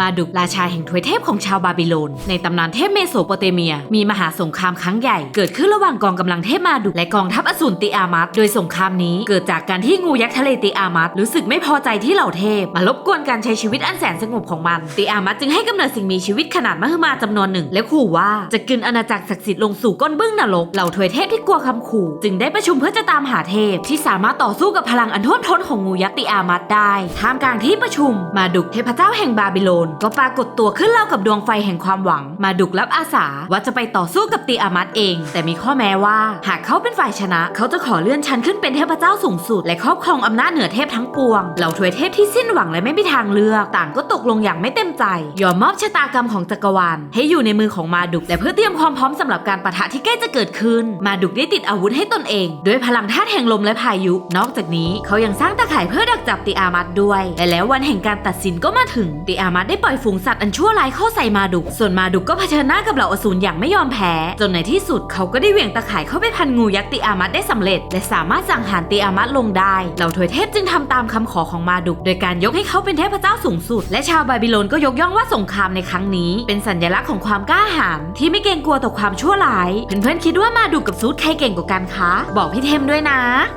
มาดุกราชาแห่งทวยเทพของชาวบาบิโลน ในตำนานเทพเมโสโปเตเมีย มีมหาสงครามครั้งใหญ่ เกิดขึ้นระหว่างกองกำลังเทพมาดุกและกองทัพอสูรติอามัสโดยสงครามนี้เกิดจากการที่งูยักษ์ทะเลติอามัสรู้สึกไม่พอใจที่เหล่าเทพ มารบกวนการใช้ชีวิตอันแสนสงบของมัน ติอามัสจึงให้กำเนิดสิ่งมีชีวิตขนาดมหึมาจำนวนหนึ่ง และขู่ว่าจะกินอาณาจักรศักดิ์สิทธิ์ลงสู่ก้นบึ้งนรกเหล่าทวยเทพที่กลัวคำขู่ จึงได้ประชุมเพื่อจะตามหาเทพ ที่สามารถต่อสู้กับพลังอันท่วมท้นของงูยักษ์ติอามัสได้ท่ามกลางที่ประชุมมาดุกเทพเจ้าแห่งบาบิโลนก็ปรากฏตัวขึ้นเล่ากับดวงไฟแห่งความหวัง มาดุกรับอาสาว่าจะไปต่อสู้กับติอามัสเอง แต่มีข้อแม้ว่า หากเขาเป็นฝ่ายชนะ เขาจะขอเลื่อนชั้นขึ้นเป็นเทพเจ้าสูงสุด และครอบครองอำนาจเหนือเทพทั้งปวงเหล่าทวยเทพที่สิ้นหวังและไม่มีทางเลือก ต่างก็ตกลงอย่างไม่เต็มใจ ยอมมอบชะตากรรมของจักรวาลให้อยู่ในมือของมาดุกและเพื่อเตรียมความพร้อมสำหรับการปะทะที่ใกล้จะเกิดขึ้น มาดุกได้ติดอาวุธให้ตนเอง ด้วยพลังธาตุแห่งลมและพายุ นอกจากนี้เขายังสร้างตะข่ายเพื่อดักจับติอามัดด้วย และแล้ววันแห่งการตัดสินก็มาถึงติอามัดได้ปล่อยฝูงสัตว์อันชั่วร้ายเข้าใส่มาดุก ส่วนมาดุกก็เผชิญหน้ากับเหล่าอสูรอย่างไม่ยอมแพ้ จนในที่สุดเขาก็ได้เหวี่ยงตะข่ายเข้าไปพันงูยักษ์ติอามัดได้สำเร็จ และสามารถสังหารติอามัดลงได้เหล่าทวยเทพจึงทำตามคำขอของมาดุก โดยการยกให้เขาเป็นเทพเจ้าสูงสุด และชาวบาบิโลนก็ยกย่องว่าสงครามในครั้งนี้ เป็นสัญลักษณ์ของความกล้าหาญที่ไม่เกรงกลัวต่อความชั่วร้าย เพื่อนๆคิดว่ามาดุกกับซูดใครเก่งกว่ากันคะ บอกพี่เทมด้วยนะ